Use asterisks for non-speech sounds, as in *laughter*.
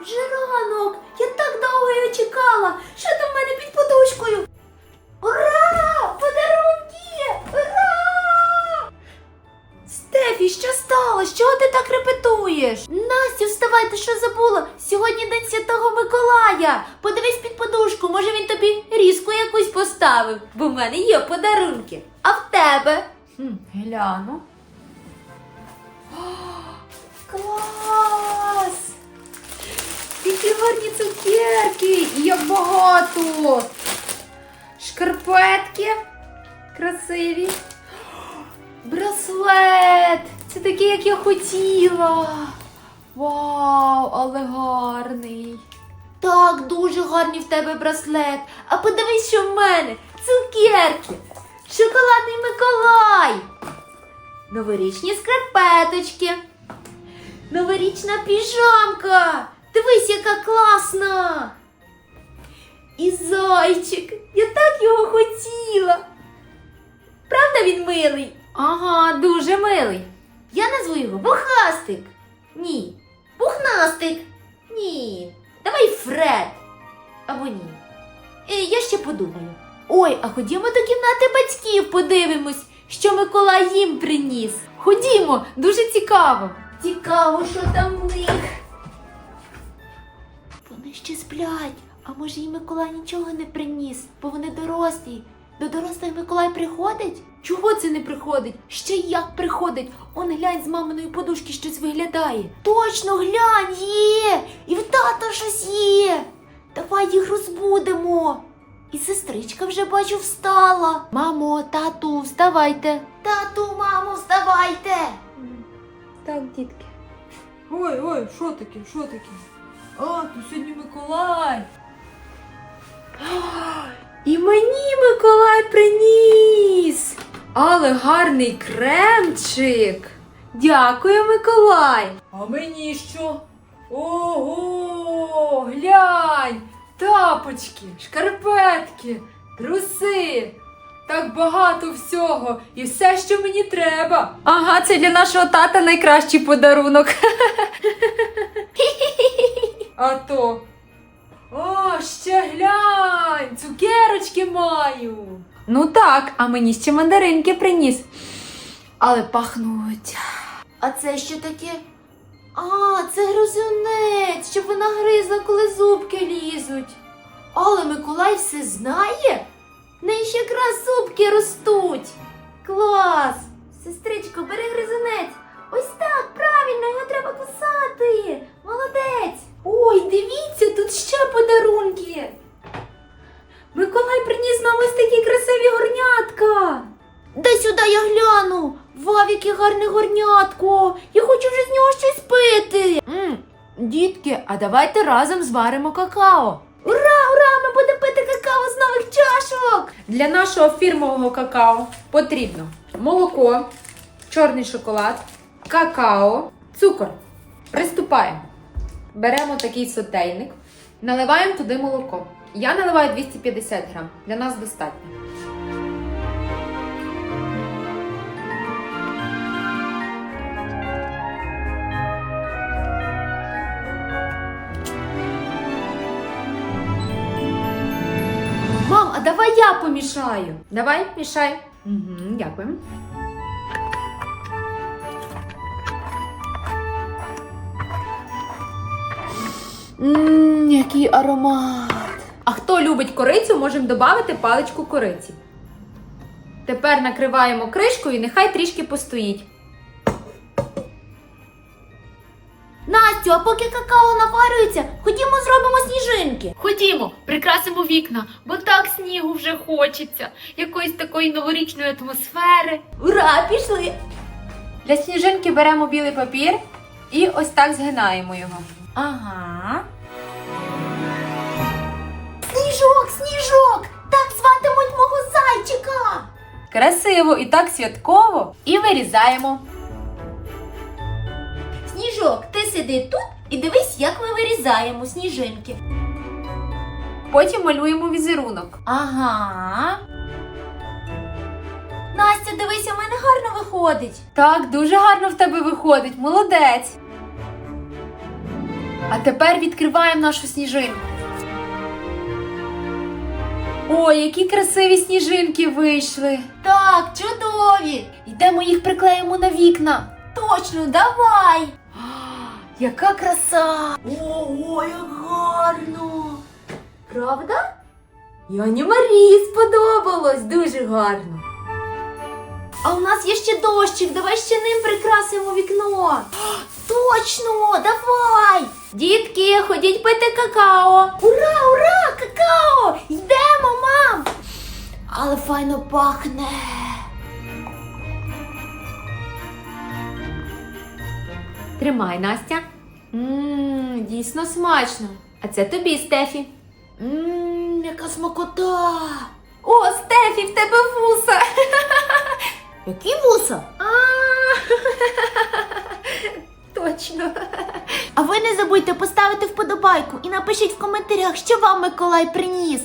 Вже ранок. Я так довго його чекала. Що там в мене під подушкою? Ура! Подарунки! Ура! Стефі, що сталося? Чого ти так репетуєш? Настю, вставай, ти що забула? Сьогодні день Святого Миколая. Подивись під подушку, може він тобі різку якусь поставив, бо в мене є подарунки. А в тебе? Хм, гляну. Клас! Які гарні цукерки! І як багато! Шкарпетки красиві. Браслет! Це такий, як я хотіла. Вау, але гарний. Так, дуже гарний в тебе браслет. А подивись, що в мене. Цукерки. Шоколадний Миколай. Новорічні скарпеточки. Новорічна піжамка. Дивись, яка класна. І зайчик. Я так його хотіла. Правда він милий? Ага, дуже милий. Я назву його Бухастик. Ні. Пухнастик. Ні. Давай Фред. Або ні. Е, я ще подумаю. Ой, а ходімо до кімнати батьків, подивимось, що Миколай їм приніс. Ходімо, дуже цікаво. Цікаво, що там в них. Вони ще сплять. А може і Миколай нічого не приніс, бо вони дорослі. До дорослих Миколай приходить? Чого це не приходить? Ще як приходить? Он глянь з маминої подушки щось виглядає. Точно глянь, є! І в тата щось є. Давай їх розбудемо. І сестричка вже бачу встала. Мамо, тату, вставайте. Тату, мамо, вставайте. Так, дітки. Ой, ой, що таке, що таке? А, тут сьогодні Миколай. І мені Миколай приніс. Але гарний кремчик. Дякую, Миколай. А мені що? Ого, глянь! Тапочки, шкарпетки, труси. Так багато всього. І все, що мені треба. Ага, це для нашого тата найкращий подарунок. *laughs* А то. О, ще глянь! Цукерочки маю. Ну так, а мені ще мандаринки приніс. Але пахнуть. А це що таке? А, це гризунець, щоб вона гризла, коли зубки лізуть. Але Миколай все знає. В неї ще якраз зубки ростуть. Клас! Сестричко, бери гризунець. Ось так, правильно, його треба кусати. Молодець. Ой, дивіться, тут ще подарунки. Миколай приніс нам ось такі красиві горнятка. Дай сюди я гляну. Вау, яке гарне горнятко. Я хочу вже з нього щось пити. м дітки, а давайте разом зваримо какао. Ура, ура! Ми будемо пити какао з нових чашок. Для нашого фірмового какао потрібно молоко, чорний шоколад, какао, цукор. Приступаємо. Беремо такий сотейник, наливаємо туди молоко. Я наливаю 250 грам. Для нас достатньо. Мам, а давай я помішаю. Давай, мішай. Угу, дякую. Ммм, який аромат. А хто любить корицю, можемо додати паличку кориці. Тепер накриваємо кришкою і нехай трішки постоїть. Настю, а поки какао наварюється, ходімо зробимо сніжинки. Ходімо, прикрасимо вікна, бо так снігу вже хочеться, якоїсь такої новорічної атмосфери. Ура, пішли! Для сніжинки беремо білий папір і ось так згинаємо його. Ага. Сніжок, сніжок! Так зватимуть мого зайчика. Красиво і так святково. І вирізаємо. Сніжок, ти сиди тут і дивись, як ми вирізаємо сніжинки. Потім малюємо візерунок. Ага. Настя, дивися, в мене гарно виходить. Так, дуже гарно в тебе виходить, молодець. А тепер відкриваємо нашу сніжинку. Ой, які красиві сніжинки вийшли. Так, чудові. Йдемо їх приклеїмо на вікна. Точно, давай. Яка краса! Ого, як гарно! Правда? І Ані Марії сподобалось дуже гарно. А у нас є ще дощик, давай ще ним прикрасимо вікно. Точно, давай! Дітки, ходіть пити какао. Ура, ура! Какао! Йдемо, мам! Але файно пахне. Тримай, Настя. Ммм, дійсно смачно. А це тобі, Стефі. Ммм, яка смакота. О, Стефі, в тебе вуса. *laughs* Які вуса? Вподобайку і напишіть в коментарях, що вам Миколай приніс.